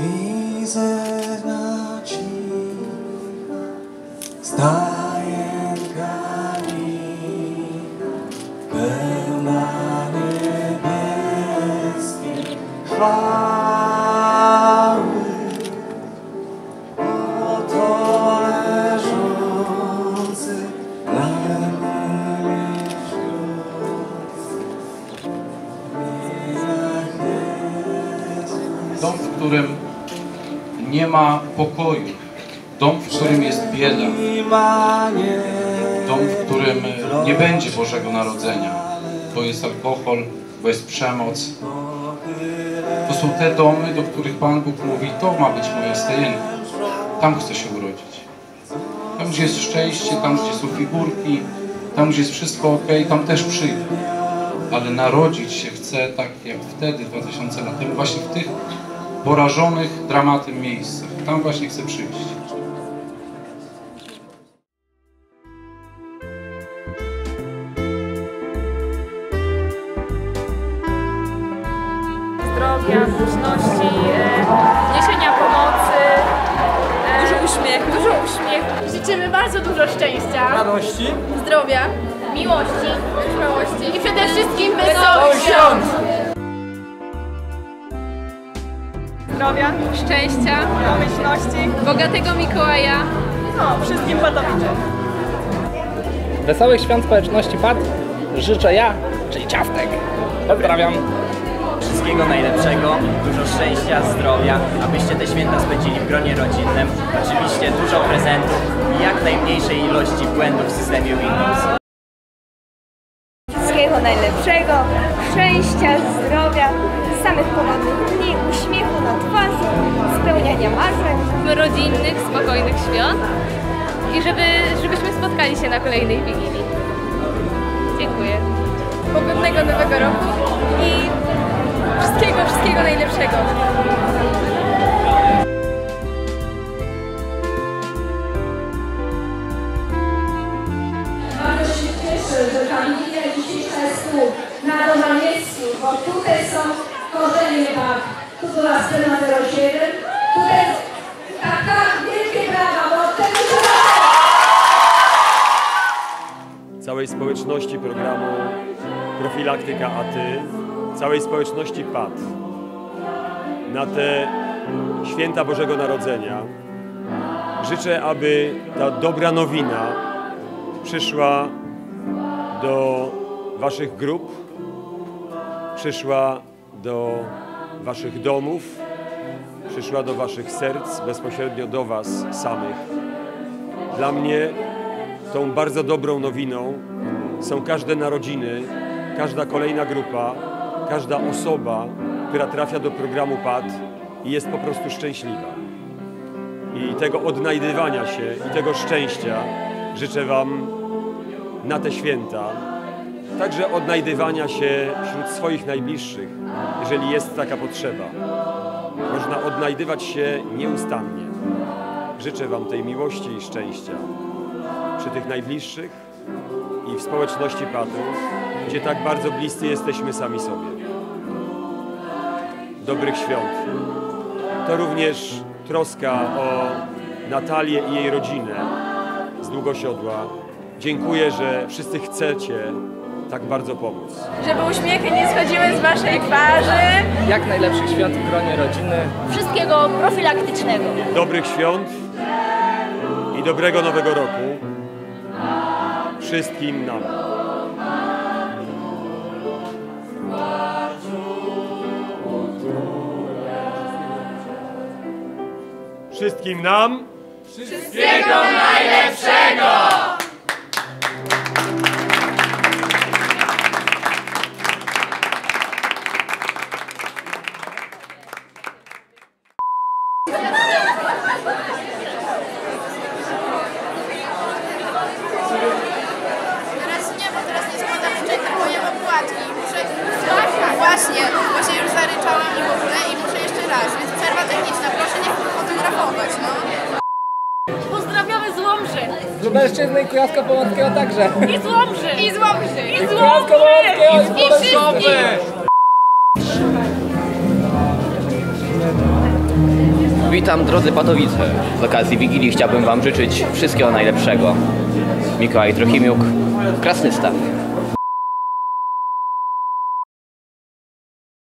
Mizerna cicha pełna niebieskiej chwały. Oto leżący na Dom, w którym nie ma pokoju. Dom, w którym jest bieda. Dom, w którym nie będzie Bożego Narodzenia. Bo jest alkohol, bo jest przemoc. To są te domy, do których Pan Bóg mówi, to ma być moje stajenko. Tam chcę się urodzić. Tam, gdzie jest szczęście, tam, gdzie są figurki, tam, gdzie jest wszystko ok, tam też przyjdę. Ale narodzić się chcę tak jak wtedy, 2000 lat temu, właśnie w tych porażonych dramatem miejscach. Tam właśnie chcę przyjść. zdrowia, wdzięczności, e, niesienia pomocy, e, dużo uśmiechu. dużo uśmiechu. Życzymy bardzo dużo szczęścia, radości, zdrowia, miłości, wytrwałości i przede wszystkim wesołych świąt. Zdrowia, szczęścia, pomyślności, bogatego Mikołaja. No, wszystkim podobnie. wesołych świąt społeczności PAD życzę ja, czyli Ciastek. Pozdrawiam. Wszystkiego najlepszego, dużo szczęścia, zdrowia, abyście te święta spędzili w gronie rodzinnym. Oczywiście dużo prezentów i jak najmniejszej ilości błędów w systemie Windows. Wszystkiego najlepszego, szczęścia, zdrowia, samych pogodnych dni, uśmiechu na twarzy, spełniania marzeń. rodzinnych, spokojnych świąt i żeby, żebyśmy spotkali się na kolejnej Wigilii. Dziękuję. Pogodnego Nowego Roku i wszystkiego, wszystkiego najlepszego. Bo tutaj są korzenie bab. Tu była scena 07, tutaj tak, tak, wielkie brawa, bo od tego się całej społeczności programu Profilaktyka ATY, całej społeczności PAD na te święta Bożego Narodzenia. Życzę, aby ta dobra nowina przyszła do Waszych grup, przyszła do Waszych domów, przyszła do Waszych serc, bezpośrednio do Was samych. Dla mnie tą bardzo dobrą nowiną są każde narodziny, każda kolejna grupa, każda osoba, która trafia do programu PAD i jest po prostu szczęśliwa. I tego odnajdywania się i tego szczęścia życzę Wam na te święta. Także odnajdywania się wśród swoich najbliższych, jeżeli jest taka potrzeba. Można odnajdywać się nieustannie. Życzę Wam tej miłości i szczęścia przy tych najbliższych i w społeczności patów, gdzie tak bardzo bliscy jesteśmy sami sobie. Dobrych świąt. To również troska o Natalię i jej rodzinę z Długosiodła. Dziękuję, że wszyscy chcecie tak bardzo pomóc. Żeby uśmiechy nie schodziły z waszej twarzy. Jak najlepszych świąt w gronie rodziny. Wszystkiego profilaktycznego. Dobrych świąt i dobrego nowego roku wszystkim nam. Wszystkim nam. Teraz nie, bo teraz nie składam życzeń na moje opłatki. Muszę... Właśnie, właśnie już zaryczałam i w ogóle i muszę jeszcze raz, więc przerwa techniczna. Proszę nie fotografować, no. Pozdrawiamy z Łomży. Z Lubelszczyzny i Kujawsko-Pomorskiego także. I z Łomży. I z Łomży. I z Kujawsko-Pomorskiego i z I wszystkich. Lubelszczyzny. Witam drodzy Patowice. Z okazji Wigilii chciałbym Wam życzyć wszystkiego najlepszego. Mikołaj Trochimiuk, Krasny Staw.